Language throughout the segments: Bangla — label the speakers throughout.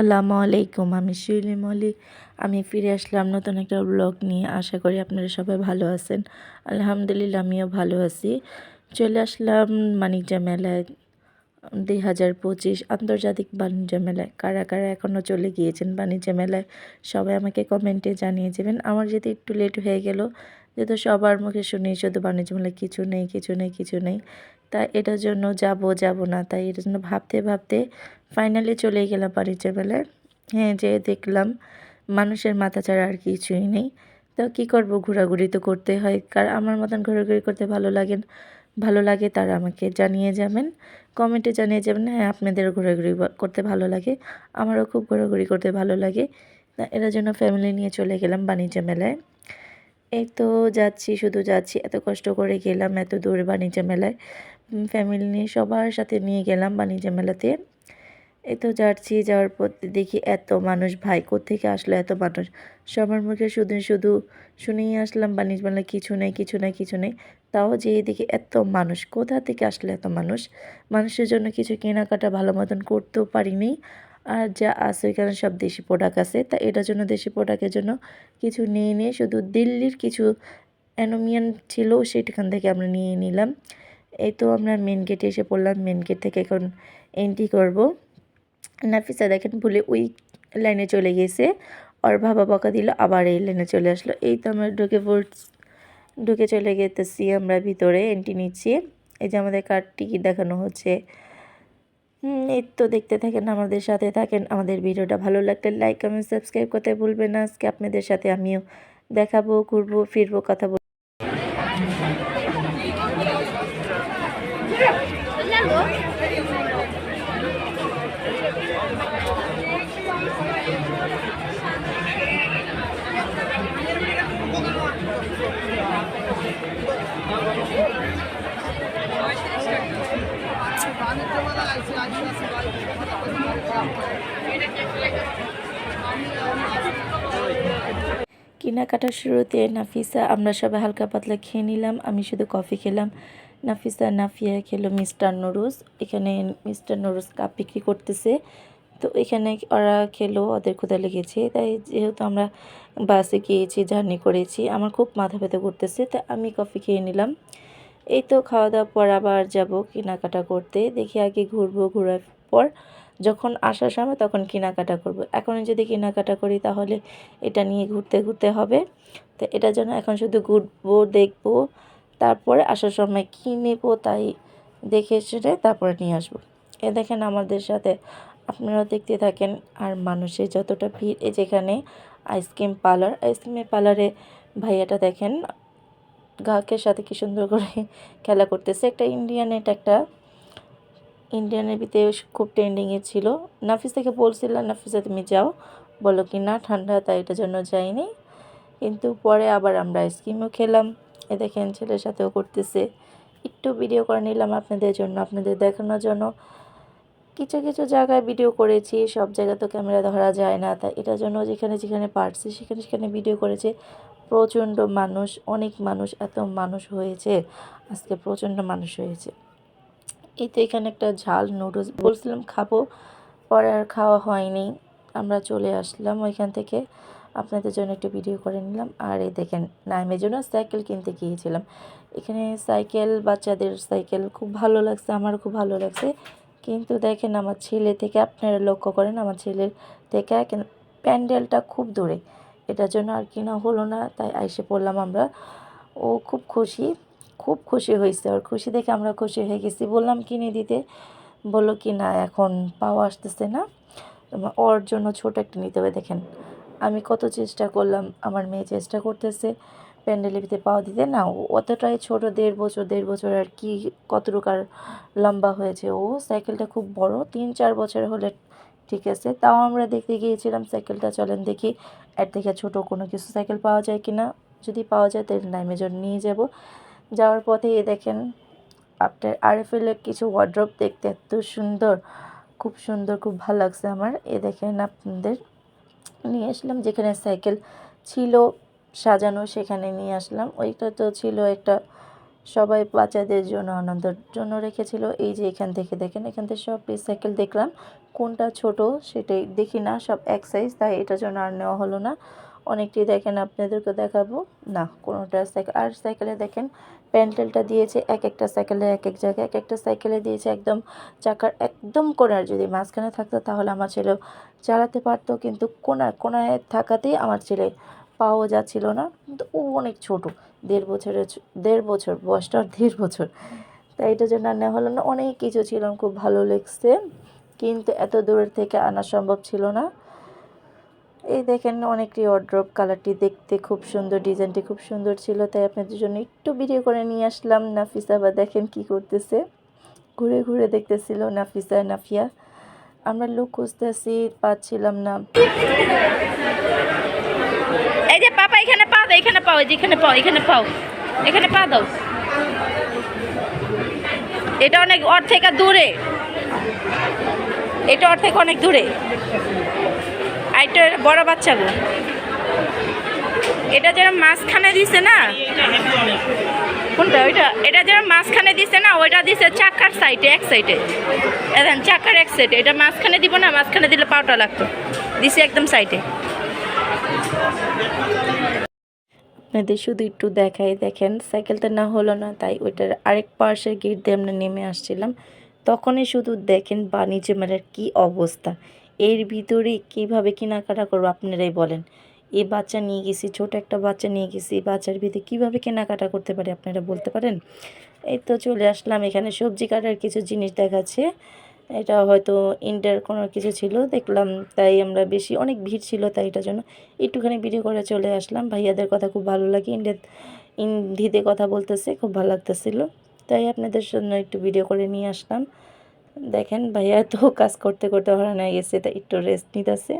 Speaker 1: আসসালামু আলাইকুম, আমি শিউলি মলি আমি ফিরে আসলাম নতুন একটা ব্লগ নিয়ে। আশা করি আপনারা সবাই ভালো আছেন। আলহামদুলিল্লাহ, আমিও ভালো আছি। চলে আসলাম বাণিজ্য মেলায়। দুই হাজার পঁচিশ আন্তর্জাতিক বাণিজ্য মেলায়। কারা কারা এখনও চলে গিয়েছেন বাণিজ্য মেলায়, সবাই আমাকে কমেন্টে জানিয়ে যাবেন আমার যেতে একটু লেট হয়ে গেল, যেহেতু সবার মুখে শুনি শুধু বাণিজ্য মেলায় কিছু নেই কিছু নেই কিছু নেই। তা এটার জন্য যাব যাব না। তাই এটার জন্য ভাবতে ভাবতে ফাইনালি চলে গেলাম বাণিজ্য মেলায় হ্যাঁ যে দেখলাম মানুষের মাথা ছাড়া আর কিছুই নেই। তো কী করব, ঘোরাঘুরি তো করতে হয়। কার, আমার মতন ঘোরাঘুরি করতে ভালো লাগে ভালো লাগে তারা আমাকে জানিয়ে যাবেন। কমেন্টে জানিয়ে যাবেন হ্যাঁ আপনাদের ঘোরাঘুরি করতে ভালো লাগে। আমারও খুব ঘোরাঘুরি করতে ভালো লাগে। তা এটার জন্য ফ্যামিলি নিয়ে চলে গেলাম বাণিজ্য মেলায়। এই তো যাচ্ছি, শুধু যাচ্ছি। এত কষ্ট করে গেলাম, এত দূরে বাণিজ্য মেলায়। ফ্যামিলি নিয়ে সবার সাথে নিয়ে গেলাম বাণিজ্য মেলাতে। এই তো যাচ্ছি, যাওয়ার পর দেখি এত মানুষ, ভাই কোথেকে আসলো এত মানুষ? সবার মুখে শুধু শুধু শুনেই আসলাম বাণিজ্য মেলায় কিছু নেই কিছু নেই কিছু নেই। তাও যে দেখি এত মানুষ, কোথা থেকে আসলে এত মানুষ? মানুষের জন্য কিছু কেনাকাটা ভালো মতন করতেও পারিনি। আর যা আছে ওইখানে সব দেশি প্রোডাক্ট আছে। তা এটার জন্য, দেশি প্রোডাক্টের জন্য কিছু নিয়ে নিয়ে শুধু দিল্লির কিছু অ্যানোমিয়ান ছিল, সেখান থেকে আমরা নিয়ে নিলাম। এই তো আমরা মেন গেটে এসে পড়লাম। মেন গেট থেকে এখন এন্ট্রি করব। নাফিসা দেখেন ভুলে ওই লাইনে চলে গেছে। আর বাবা বকা দিল, আবার এই লাইনে চলে আসলো। এই তো আমরা ঢুকে পড় ঢুকে চলে গেতেছি আমরা ভিতরে এন্ট্রি নিচ্ছি। এই যে আমাদের কার টিকিট দেখানো হচ্ছে। এই তো দেখতে থাকেন, আমাদের সাথে থাকেন। আমাদের ভিডিওটা ভালো লাগলে লাইক কমেন্ট সাবস্ক্রাইব করতে ভুলবেন না। আজকে আপনাদের সাথে আমিও দেখাবো, ঘুরবো, ফিরবো, কথা কেনাকাটার শুরুতে নাফিসা, আমরা সবাই হালকা পাতলা খেয়ে নিলাম, আমি শুধু কফি খেলাম। নাফিসা নাফিয়া খেলো মিস্টার নুডলস এখানে মিস্টার নুডলস কাপ বিক্রি করতেছে। তো এখানে ওরা খেলো, ওদের ক্ষুদা লেগেছে, তাই যেহেতু আমরা বাসে গিয়েছি, জার্নি করেছি, আমার খুব মাথা ব্যথা করতেছে তাই আমি কফি খেয়ে নিলাম। এই তো খাওয়া দাওয়ার পর আবার যাব কেনাকাটা করতে, দেখি আগে ঘুরবো, ঘোরার পর যখন আসার সময় তখন কেনাকাটা করব। এখন যদি কেনাকাটা করি তাহলে এটা নিয়ে ঘুরতে ঘুরতে হবে। তো এটা জন্য এখন শুধু ঘুরবো, দেখব, তারপরে আসার সময় কী নেব তাই দেখে সেটা তারপরে নিয়ে আসব। এ দেখেন আমাদের সাথে আপনারাও দেখতে থাকেন আর মানুষের যতটা ভিড়, এই যেখানে আইসক্রিম পার্লার, আইসক্রিমের পার্লারে ভাইয়াটা দেখেন, গ্রাহকের সাথে কি সুন্দর করে খেলা করতেছে। একটা ইন্ডিয়ান, এটা একটা ইন্ডিয়ানের ভিতরে খুব ট্রেন্ডিংয়ে ছিল। নাফিস থেকে বলছিলাম নাফিসা, তুমি যাও। বলো কি, না, ঠান্ডা, তাই এটার জন্য যাইনি। কিন্তু পরে আবার আমরা আইসক্রিমও খেলাম। এ দেখেন, ছেলের সাথেও করতেছে। একটু ভিডিও করে নিলাম আপনাদের জন্য, আপনাদের দেখানোর জন্য। কিছু কিছু জায়গায় ভিডিও করেছি, সব জায়গা তো ক্যামেরা ধরা যায় না তা এটার জন্য যেখানে যেখানে পারছি, সেখানে সেখানে ভিডিও করেছে। প্রচণ্ড মানুষ, অনেক মানুষ, এত মানুষ হয়েছে, আজকে প্রচণ্ড মানুষ হয়েছে। এই তো এখানে একটা ঝাল নুডলস বলছিলাম খাব। পরে আর খাওয়া হয়নি। আমরা চলে আসলাম ওইখান থেকে। আপনাদের জন্য একটু ভিডিও করে নিলাম। আর এই দেখেন, নাইমের জন্য সাইকেল কিনতে গিয়েছিলাম। এখানে সাইকেল বাচ্চাদের সাইকেল খুব ভালো লাগছে আমার খুব ভালো লাগছে। কিন্তু দেখেন, আমার ছেলে থেকে আপনারা লক্ষ্য করেন, আমার ছেলের থেকে প্যান্ডেলটা খুব দূরে। এটার জন্য আর কিনা হলো না, তাই আইসে পড়লাম আমরা। ও খুব খুশি। খুব খুশি হয়েছে। ওর খুশি দেখে আমরা খুশি হয়ে গেছি। বললাম কিনে দিতে বলল কি, না, এখন পাওয়া আসতেছে না। ওর জন্য ছোট একটা নিতে হবে, দেখেন। আমি কত চেষ্টা করলাম, আমার মেয়ে চেষ্টা করতেছে। প্যান্ডেলের ভিতরে পাওয়া দিতে। না অতটাই ছোট, দেড় বছর দেড় বছর আর কি, কতটুকু আর লম্বা হয়েছে। ও সাইকেলটা খুব বড়, তিন, চার বছর হলে ঠিক আছে। তাও আমরা দেখতে গিয়েছিলাম, সাইকেলটা চলেন দেখি, এর থেকে ছোট কোনো কিছু সাইকেল পাওয়া যায় কি না যদি পাওয়া যায়, তাহলে নাইমেজন নিয়ে যাব। যাওয়ার পথে দেখেন, আপনার আরএফএলের কিছু ওয়ার্ড্রপ দেখতে এত সুন্দর, খুব সুন্দর, খুব ভালো লাগছে আমার। এ দেখেন আপনাদের নিয়ে আসলাম, যেখানে সাইকেল ছিল সাজানো, সেখানে নিয়ে আসলাম। ওইটা তো ছিল একটা সবাই বাচ্চাদের জন্য, আনন্দের জন্য রেখেছিল। এই যে এখান থেকে দেখেন, এখান থেকে সব সাইকেল দেখলাম। কোনটা ছোট সেটাই দেখি না, সব এক সাইজ তাই এটার জন্য আর নেওয়া হলো না। অনেকটি দেখেন আপনাদেরকে দেখাবো। না, কোনোটা সাইকেল আর সাইকেলে দেখেন, প্যান্ডেলটা দিয়েছে এক একটা সাইকেলে এক এক জায়গায়, এক একটা সাইকেলে দিয়েছে একদম চাকার একদম কোনার যদি মাঝখানে থাকতো তাহলে আমার ছেলে চালাতে পারতো, কিন্তু কোনায় কোনায় থাকাতেই আমার ছেলে পাওয়া যাচ্ছিল না। কিন্তু ও অনেক ছোট, দেড় বছরের দেড় বছর, বয়সটা দেড় বছর। তাই এটার জন্য নেওয়া হলো না। অনেক কিছু ছিলাম খুব ভালো লেগছে, কিন্তু এত দূরের থেকে আনা সম্ভব ছিল না। এই দেখেন অনেকটি অড্রপ কালারটি দেখতে খুব সুন্দর ডিজাইনটি খুব সুন্দর ছিল, তাই আপনাদের জন্য একটু ভিডিও করে নিয়ে আসলাম। নাফিসা বা দেখেন কি করতেছে। ঘুরে ঘুরে দেখতেছিল নাফিসা, নাফিয়া। আমরা লোক খুঁজতেছি, পাচ্ছিলাম না।
Speaker 2: এই যে পাপা, এখানে পা দাও, এখানে পাও এখানে পাও এখানে পাও এখানে পা দাও। এটা অনেক ওর থেকে দূরে। এটা ওর থেকে অনেক দূরে। আর এটা বড় বাচ্চাগুলো। এটা যারা মাঝখানে দিছে না? কোনটা? ওইটা? এটা যেন মাঝখানে দিছে না ওইটা দিছে চাকার সাইডে এক সাইডে এখন চাকার এক সাইডে এটা মাঝখানে দিব না মাঝখানে দিলে পাউটা লাগতো। দিছে একদম সাইডে
Speaker 1: আপনাদের শুধু একটু দেখাই দেখেন সাইকেলটা না হলো না তাই ওইটার আরেক পাশের গেট দিয়ে আমরা নেমে আসছিলাম। তখনই শুধু দেখেন বাণিজ্য মেলার কি অবস্থা। এর ভিতরে কীভাবে কেনাকাটা করব আপনারাই বলেন। এই বাচ্চা নিয়ে গেছি, ছোট একটা বাচ্চা নিয়ে গেছি, এই বাচ্চার ভিতরে কীভাবে কেনাকাটা করতে পারি আপনারা বলতে পারেন? এই তো চলে আসলাম, এখানে সবজি কাটার কিছু জিনিস দেখাচ্ছে। এটা হয়তো ইন্ডার কোনো কিছু ছিল, দেখলাম তাই আমরা বেশি, অনেক ভিড় ছিল তাই এটার জন্য একটুখানি ভিডিও করে চলে আসলাম। ভাইয়াদের কথা খুব ভালো লাগে ইন্ডিয়া হিন্দিতে কথা বলতেছে, খুব ভালো লাগতেছিল। তাই আপনাদের জন্য একটু ভিডিও করে নিয়ে আসলাম। দেখেন ভাইয়া তো কাজ করতে করতে হরান গেছে তাই একটু রেস্ট নিতেছে।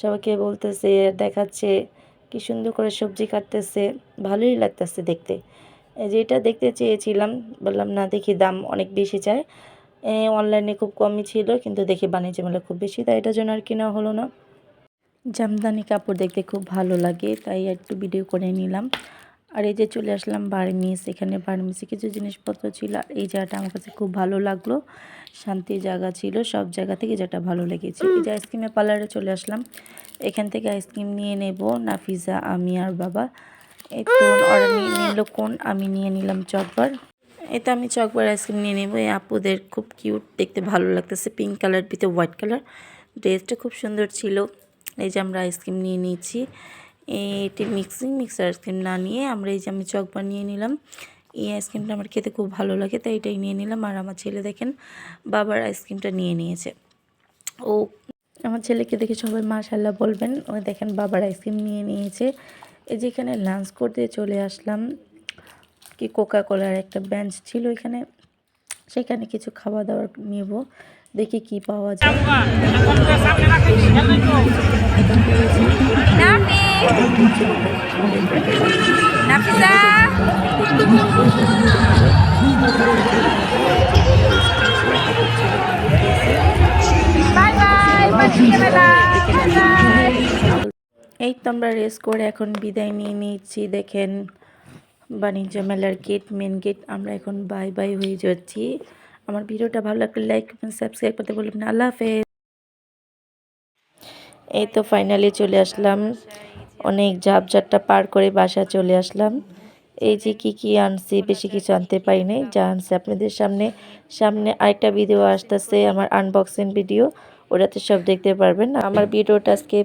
Speaker 1: সবাইকে বলতেছে, দেখাচ্ছে কি সুন্দর করে সবজি কাটতেছে, ভালোই লাগতেছে দেখতে। এই যে এটা দেখতে চেয়েছিলাম, বললাম, না, দেখি দাম অনেক বেশি চায়। অনলাইনে খুব কমই ছিল, কিন্তু দেখি বাণিজ্য মেলা খুব বেশি, তাই এটার জন্য আর কেনা হলো না। জামদানি কাপড় দেখতে খুব ভালো লাগে, তাই একটু ভিডিও করে নিলাম। আর এই যে চলে আসলাম বার্মিস এখানে বার্মিসে কিছু জিনিসপত্র ছিল আর এই জায়গাটা আমার কাছে খুব ভালো লাগল। শান্তির জায়গা ছিল, সব জায়গা থেকে যেটা ভালো লেগেছে। এই যে আইসক্রিমের পার্লারে চলে আসলাম। এখান থেকে আইসক্রিম নিয়ে নেব, নাফিজা, আমি আর বাবা। এই তো ওরা নিয়ে নিল কোন, আমি নিয়ে নিলাম চকবার। এটা আমি চকবার আইসক্রিম নিয়ে নেব। এই আপুদের খুব কিউট দেখতে ভালো লাগতেছে। পিঙ্ক কালার ভিতরে হোয়াইট কালার ড্রেসটা খুব সুন্দর ছিল। এই যে আমরা আইসক্রিম নিয়ে নিয়েছি। এটি মিক্সিং মিক্সার আইসক্রিম না নিয়ে আমরা এই যে আমি চকবার নিয়ে নিলাম। এই আইসক্রিমটা আমার খেতে খুব ভালো লাগে তাই এটাই নিয়ে নিলাম। আর আমার ছেলে দেখেন বাবার আইসক্রিমটা নিয়ে নিয়েছে। ও আমার ছেলেকে দেখে সবাই মাশাল্লাহ বলবেন ও দেখেন বাবার আইসক্রিম নিয়ে নিয়েছে। এই যেখানে লাঞ্চ করতে চলে আসলাম। কি কোকা কোলার একটা বেঞ্চ ছিল এখানে। সেখানে কিছু খাওয়া দাওয়ার নেব দেখি কি পাওয়া যায়। এই তো আমরা রেস করে এখন বিদায় নিয়ে নিচ্ছি। দেখেন বাণিজ্য মেলার গেট মেন গেট আমরা এখন বাই বাই হয়ে যাচ্ছি। আমার ভিডিওটা ভালো লাগলে লাইক সাবস্ক্রাইব করতে বলবেন আল্লাহ হাফেজ। এই তো ফাইনালি চলে আসলাম। অনেক ঝাপঝাটটা পার করে বাসা চলে আসলাম এই যে কি কি আনছি, বেশি কিছু আনতে পারি নাই, যা আনছি আপনাদের সামনে সামনে আরেকটা ভিডিও আসতেছে, আমার আনবক্সিং ভিডিও ওটাতে সব দেখতে পারবেন আমার ভিডিওটা আজকে।